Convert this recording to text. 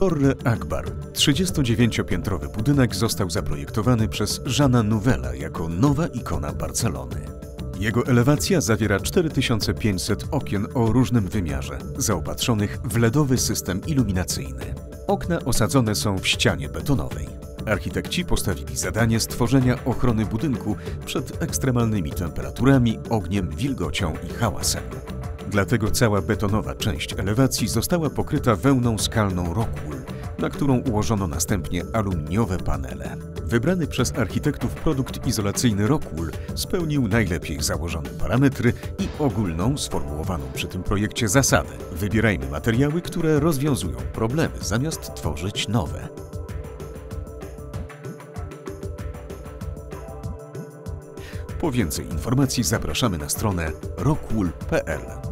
Torre Akbar. 39-piętrowy budynek został zaprojektowany przez Żana Nowela jako nowa ikona Barcelony. Jego elewacja zawiera 4500 okien o różnym wymiarze, zaopatrzonych w LEDowy system iluminacyjny. Okna osadzone są w ścianie betonowej. Architekci postawili zadanie stworzenia ochrony budynku przed ekstremalnymi temperaturami, ogniem, wilgocią i hałasem. Dlatego cała betonowa część elewacji została pokryta wełną skalną Rockwool, na którą ułożono następnie aluminiowe panele. Wybrany przez architektów produkt izolacyjny Rockwool spełnił najlepiej założone parametry i ogólną, sformułowaną przy tym projekcie zasadę. Wybierajmy materiały, które rozwiązują problemy, zamiast tworzyć nowe. Po więcej informacji zapraszamy na stronę rockwool.pl.